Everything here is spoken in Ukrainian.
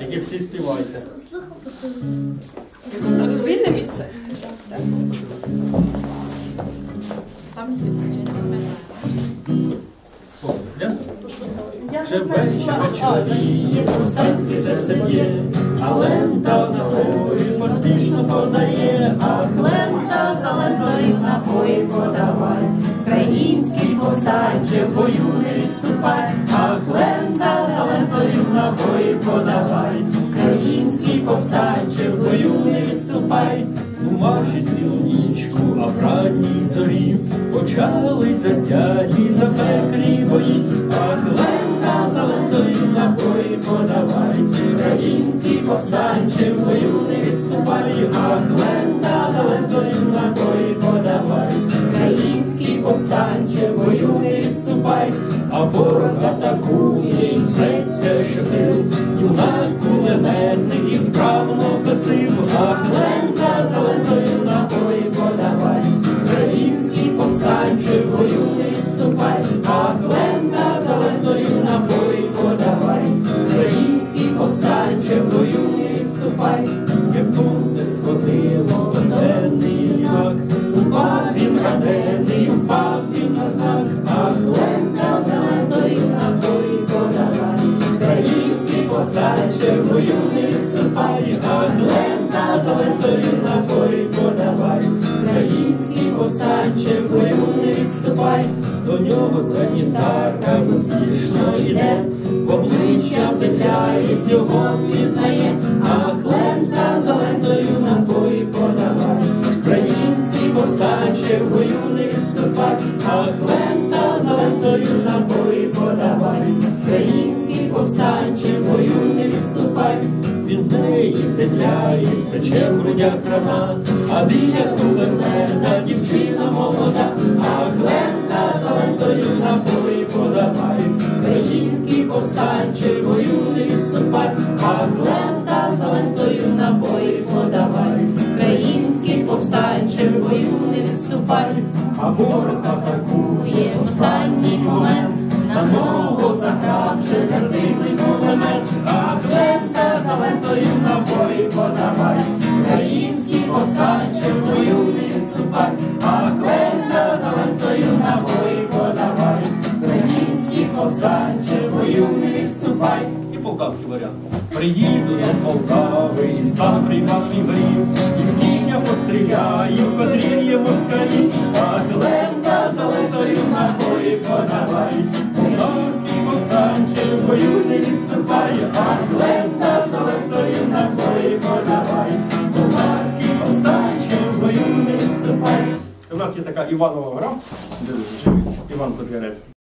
Які всі співаєте. Так, вільне місце? Там є. Де? Ще вечір є. повстанське серце набої подавай, Український повстанче в бою не відступай, у марші цілу нічку, а в ранній зорі. Почали затяті запеклі бої, а лента за лентою набої подавай, Український повстанче в бою не відступай, а лента за лентою набої подавай. Український повстанче в бою не відступай, А ворог атакує, б'ється щосил, юнак кулеметників вправно косив, а лента за лентою набої подавай, Український повстанче бою не відступай, а лента за лентою набої подавай, Український повстанче бою не відступай. як сонце сходило, денний літак, упав він ранений, упав Повстанче в бою не відступай, а лента за лентою набої подавай. Український повстанче бою не відступай, До нього санітарка успішно йде, в обличчя вдивляєсь, його впізнає, а лента лентою набої подавай. Український в бою не відступай, А лента за лентою набої подавай. Бою не відступай, Він в неї вдивляєсь, пече в грудях рана, а біля кулемета дівчина молода, а лента золотою напої подавай. Український повстанче подавай. Український повстанче бою не відступай, А лента за лентою набої подавай. Український повстанче бою не відступай. І полтавський варіант. Приїду до Полтави і став приватний брів, і всіх я постріляю, в Петрів'є москалі, а за лентою набої подавай. Полтавський повстанче бою не відступає, а лента така Іванова гра, де Іван Котлярецький.